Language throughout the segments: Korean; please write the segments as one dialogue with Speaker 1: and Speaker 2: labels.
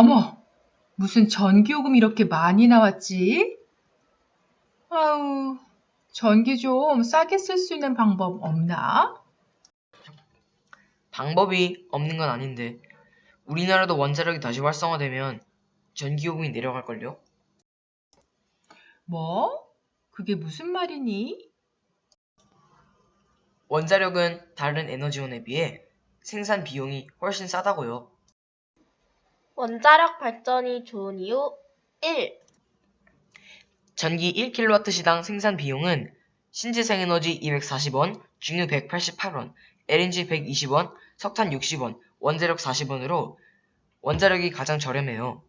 Speaker 1: 어머, 무슨 전기요금 이렇게 많이 나왔지? 아우, 전기 좀 싸게 쓸 수 있는 방법 없나?
Speaker 2: 방법이 없는 건 아닌데 우리나라도 원자력이 다시 활성화되면 전기요금이 내려갈걸요?
Speaker 1: 뭐? 그게 무슨 말이니?
Speaker 2: 원자력은 다른 에너지원에 비해 생산 비용이 훨씬 싸다고요.
Speaker 3: 원자력 발전이 좋은 이유 1.
Speaker 2: 전기 1kW시당 생산 비용은 신재생 에너지 240원, 중유 188원, LNG 120원, 석탄 60원, 원자력 40원으로 원자력이 가장 저렴해요.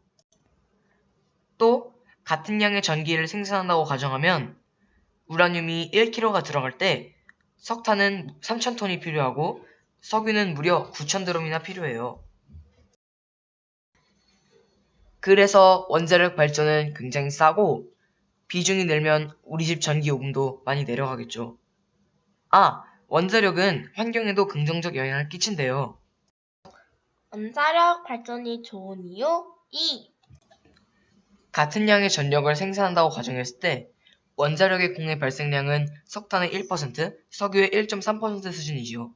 Speaker 2: 또 같은 양의 전기를 생산한다고 가정하면 우라늄이 1kg가 들어갈 때 석탄은 3,000톤이 필요하고 석유는 무려 9,000드럼이나 필요해요. 그래서 원자력 발전은 굉장히 싸고 비중이 늘면 우리 집 전기 요금도 많이 내려가겠죠. 아, 원자력은 환경에도 긍정적 영향을 끼친대요.
Speaker 3: 원자력 발전이 좋은 이유 2.
Speaker 2: 같은 양의 전력을 생산한다고 가정했을 때 원자력의 국내 발생량은 석탄의 1%, 석유의 1.3% 수준이지요.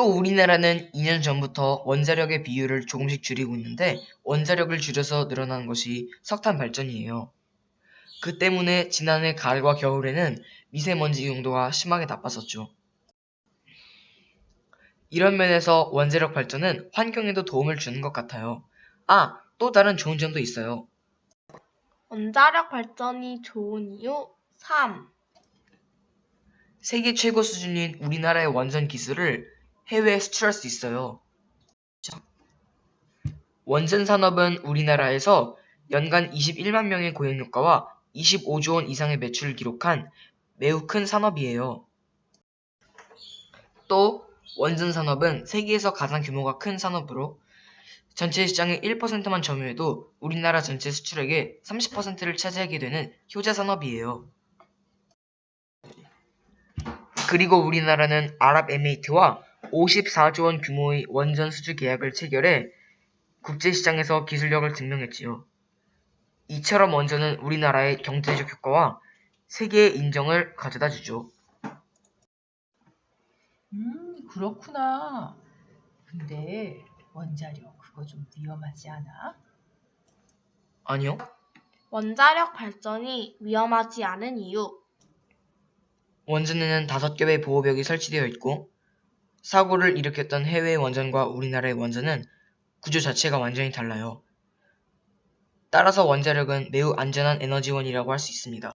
Speaker 2: 또 우리나라는 2년 전부터 원자력의 비율을 조금씩 줄이고 있는데 원자력을 줄여서 늘어나는 것이 석탄 발전이에요. 그 때문에 지난해 가을과 겨울에는 미세먼지 용도가 심하게 나빴었죠. 이런 면에서 원자력 발전은 환경에도 도움을 주는 것 같아요. 아, 또 다른 좋은 점도 있어요.
Speaker 3: 원자력 발전이 좋은 이유 3.
Speaker 2: 세계 최고 수준인 우리나라의 원전 기술을 해외에 수출할 수 있어요. 원전 산업은 우리나라에서 연간 21만 명의 고용효과와 25조 원 이상의 매출을 기록한 매우 큰 산업이에요. 또 원전 산업은 세계에서 가장 규모가 큰 산업으로 전체 시장의 1%만 점유해도 우리나라 전체 수출액의 30%를 차지하게 되는 효자 산업이에요. 그리고 우리나라는 아랍에미리트와 54조 원 규모의 원전 수주 계약을 체결해 국제시장에서 기술력을 증명했지요. 이처럼 원전은 우리나라의 경제적 효과와 세계의 인정을 가져다 주죠.
Speaker 1: 음, 그렇구나. 근데 원자력 그거 좀 위험하지 않아?
Speaker 2: 아니요?
Speaker 3: 원자력 발전이 위험하지 않은 이유
Speaker 2: 원전에는 5개의 보호벽이 설치되어 있고 사고를 일으켰던 해외의 원전과 우리나라의 원전은 구조 자체가 완전히 달라요. 따라서 원자력은 매우 안전한 에너지원이라고 할 수 있습니다.